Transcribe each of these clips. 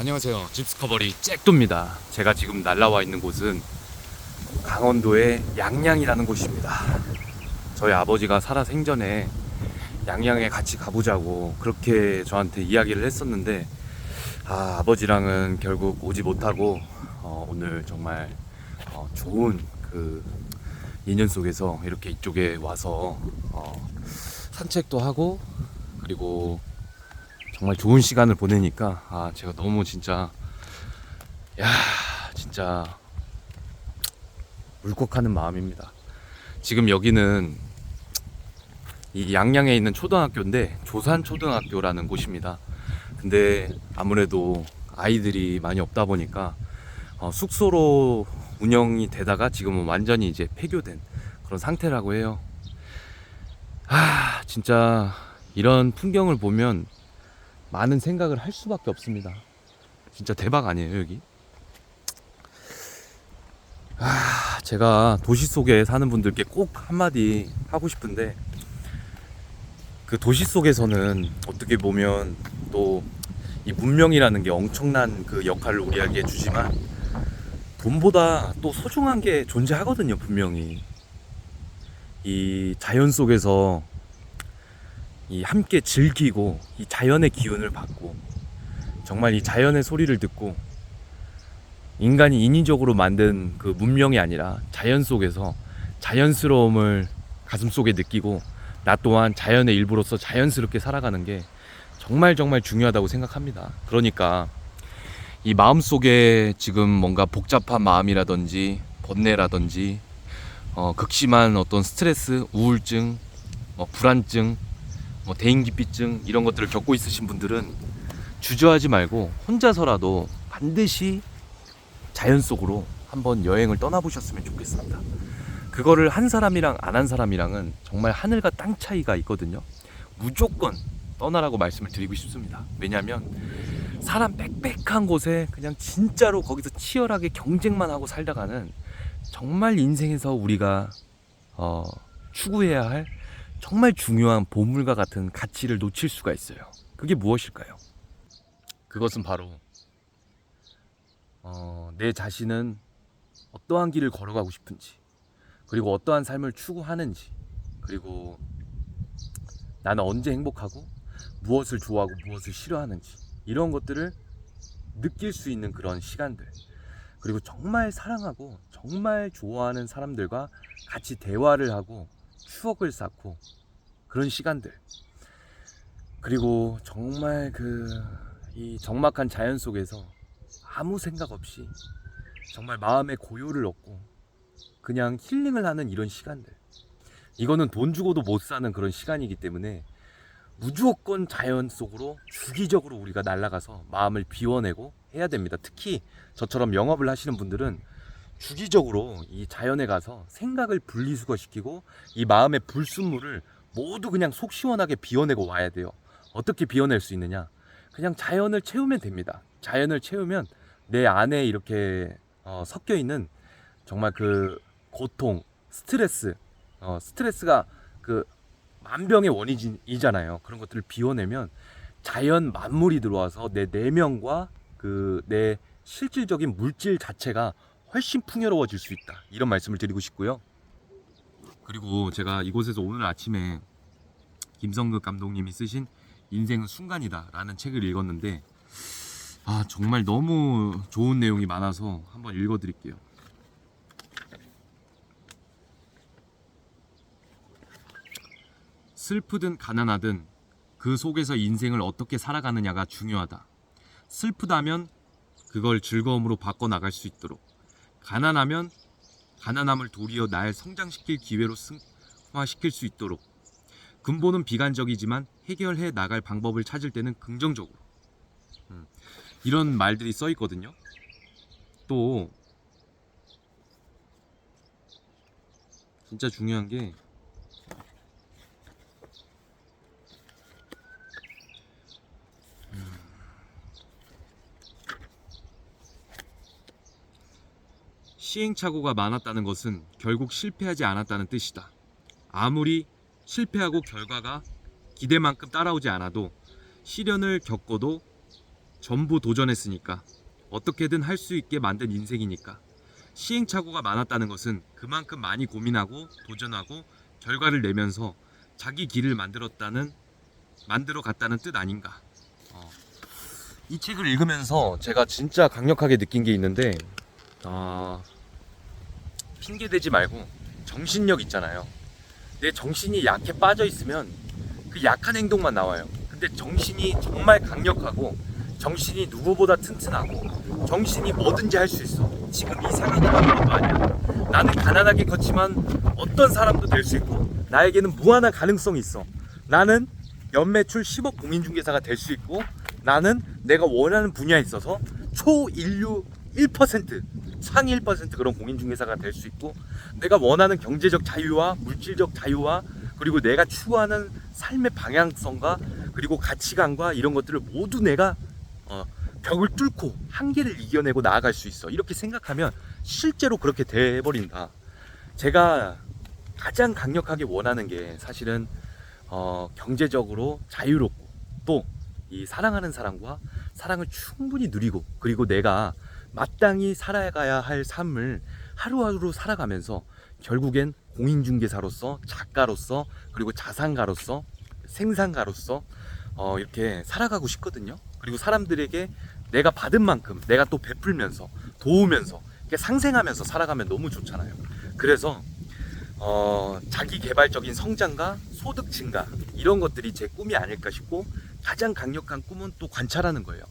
안녕하세요. 집스커버리 잭도입니다. 제가 지금 날라와 있는 곳은 강원도의 양양이라는 곳입니다. 저희 아버지가 살아 생전에 양양에 같이 가보자고 그렇게 저한테 이야기를 했었는데 아, 아버지랑은 결국 오지 못하고 어, 오늘 정말 어, 좋은 그 인연 속에서 이렇게 이쪽에 와서 어, 산책도 하고 그리고 정말 좋은 시간을 보내니까 아 제가 너무 진짜 야 진짜 울컥하는 마음입니다. 지금 여기는 이 양양에 있는 초등학교인데 조산 초등학교라는 곳입니다. 근데 아무래도 아이들이 많이 없다 보니까 어, 숙소로 운영이 되다가 지금은 완전히 이제 폐교된 그런 상태라고 해요. 아 진짜 이런 풍경을 보면 많은 생각을 할 수밖에 없습니다. 진짜 대박 아니에요, 여기? 아, 제가 도시 속에 사는 분들께 꼭 한마디 하고 싶은데, 그 도시 속에서는 어떻게 보면 또 이 문명이라는 게 엄청난 그 역할을 우리에게 주지만, 돈보다 또 소중한 게 존재하거든요, 분명히. 이 자연 속에서 이 함께 즐기고 이 자연의 기운을 받고 정말 이 자연의 소리를 듣고 인간이 인위적으로 만든 그 문명이 아니라 자연 속에서 자연스러움을 가슴 속에 느끼고 나 또한 자연의 일부로서 자연스럽게 살아가는 게 정말 정말 중요하다고 생각합니다. 그러니까 이 마음 속에 지금 뭔가 복잡한 마음이라든지 번뇌라든지 어, 극심한 어떤 스트레스, 우울증, 뭐 불안증 뭐 대인기피증 이런 것들을 겪고 있으신 분들은 주저하지 말고 혼자서라도 반드시 자연 속으로 한번 여행을 떠나보셨으면 좋겠습니다. 그거를 한 사람이랑 안 한 사람이랑은 정말 하늘과 땅 차이가 있거든요. 무조건 떠나라고 말씀을 드리고 싶습니다. 왜냐하면 사람 빽빽한 곳에 그냥 진짜로 거기서 치열하게 경쟁만 하고 살다가는 정말 인생에서 우리가 어, 추구해야 할 정말 중요한 보물과 같은 가치를 놓칠 수가 있어요. 그게 무엇일까요? 그것은 바로 어, 내 자신은 어떠한 길을 걸어가고 싶은지, 그리고 어떠한 삶을 추구하는지, 그리고 나는 언제 행복하고 무엇을 좋아하고 무엇을 싫어하는지 이런 것들을 느낄 수 있는 그런 시간들. 그리고 정말 사랑하고 정말 좋아하는 사람들과 같이 대화를 하고 추억을 쌓고 그런 시간들 그리고 정말 그 이 적막한 자연 속에서 아무 생각 없이 정말 마음의 고요를 얻고 그냥 힐링을 하는 이런 시간들 이거는 돈 주고도 못 사는 그런 시간이기 때문에 무조건 자연 속으로 주기적으로 우리가 날아가서 마음을 비워내고 해야 됩니다. 특히 저처럼 영업을 하시는 분들은 주기적으로 이 자연에 가서 생각을 분리수거시키고 이 마음의 불순물을 모두 그냥 속 시원하게 비워내고 와야 돼요. 어떻게 비워낼 수 있느냐? 그냥 자연을 채우면 됩니다. 자연을 채우면 내 안에 이렇게 어, 섞여 있는 정말 그 고통, 스트레스, 어, 스트레스가 그 만병의 원인이잖아요. 그런 것들을 비워내면 자연 만물이 들어와서 내 내면과 그 내 실질적인 물질 자체가 훨씬 풍요로워질 수 있다. 이런 말씀을 드리고 싶고요. 그리고 제가 이곳에서 오늘 아침에 김성극 감독님이 쓰신 인생은 순간이다 라는 책을 읽었는데 아 정말 너무 좋은 내용이 많아서 한번 읽어드릴게요. 슬프든 가난하든 그 속에서 인생을 어떻게 살아가느냐가 중요하다. 슬프다면 그걸 즐거움으로 바꿔 나갈 수 있도록 가난하면 가난함을 도리어 날 성장시킬 기회로 승화시킬 수 있도록 근본은 비관적이지만 해결해 나갈 방법을 찾을 때는 긍정적으로 음, 이런 말들이 써 있거든요. 또 진짜 중요한 게 시행착오가 많았다는 것은 결국 실패하지 않았다는 뜻이다. 아무리 실패하고 결과가 기대만큼 따라오지 않아도 시련을 겪어도 전부 도전했으니까 어떻게든 할 수 있게 만든 인생이니까 시행착오가 많았다는 것은 그만큼 많이 고민하고 도전하고 결과를 내면서 자기 길을 만들었다는 만들어 갔다는 뜻 아닌가. 어. 이 책을 읽으면서 제가 진짜 강력하게 느낀 게 있는데 아 핑계 대지 말고 정신력 있잖아요. 내 정신이 약해 빠져 있으면 그 약한 행동만 나와요. 근데 정신이 정말 강력하고 정신이 누구보다 튼튼하고 정신이 뭐든지 할 수 있어. 지금 이 상황이 아무것도 아니야. 나는 가난하게 컸지만 어떤 사람도 될 수 있고 나에게는 무한한 가능성이 있어. 나는 연매출 10억 공인중개사가 될 수 있고 나는 내가 원하는 분야에 있어서 초인류 1% 상위 1% 그런 공인중개사가 될 수 있고 내가 원하는 경제적 자유와 물질적 자유와 그리고 내가 추구하는 삶의 방향성과 그리고 가치관과 이런 것들을 모두 내가 어, 벽을 뚫고 한계를 이겨내고 나아갈 수 있어. 이렇게 생각하면 실제로 그렇게 돼버린다. 제가 가장 강력하게 원하는 게 사실은 어, 경제적으로 자유롭고 또 이 사랑하는 사람과 사랑을 충분히 누리고 그리고 내가 마땅히 살아가야 할 삶을 하루하루 살아가면서 결국엔 공인중개사로서 작가로서 그리고 자산가로서 생산가로서 어, 이렇게 살아가고 싶거든요. 그리고 사람들에게 내가 받은 만큼 내가 또 베풀면서 도우면서 상생하면서 살아가면 너무 좋잖아요. 그래서 어, 자기 개발적인 성장과 소득 증가 이런 것들이 제 꿈이 아닐까 싶고 가장 강력한 꿈은 또 관찰하는 거예요.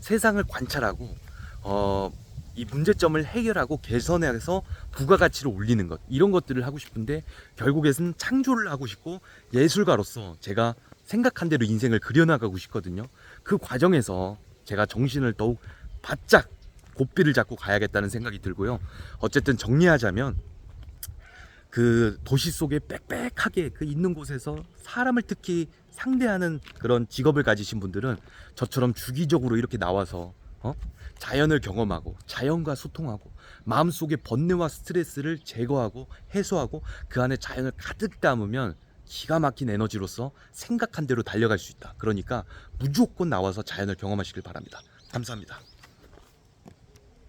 세상을 관찰하고 어, 이 문제점을 해결하고 개선해서 부가가치를 올리는 것 이런 것들을 하고 싶은데 결국에는 창조를 하고 싶고 예술가로서 제가 생각한 대로 인생을 그려나가고 싶거든요. 그 과정에서 제가 정신을 더욱 바짝 고삐를 잡고 가야겠다는 생각이 들고요. 어쨌든 정리하자면 그 도시 속에 빽빽하게 그 있는 곳에서 사람을 특히 상대하는 그런 직업을 가지신 분들은 저처럼 주기적으로 이렇게 나와서 어? 자연을 경험하고 자연과 소통하고 마음속의 번뇌와 스트레스를 제거하고 해소하고 그 안에 자연을 가득 담으면 기가 막힌 에너지로서 생각한 대로 달려갈 수 있다. 그러니까 무조건 나와서 자연을 경험하시길 바랍니다. 감사합니다.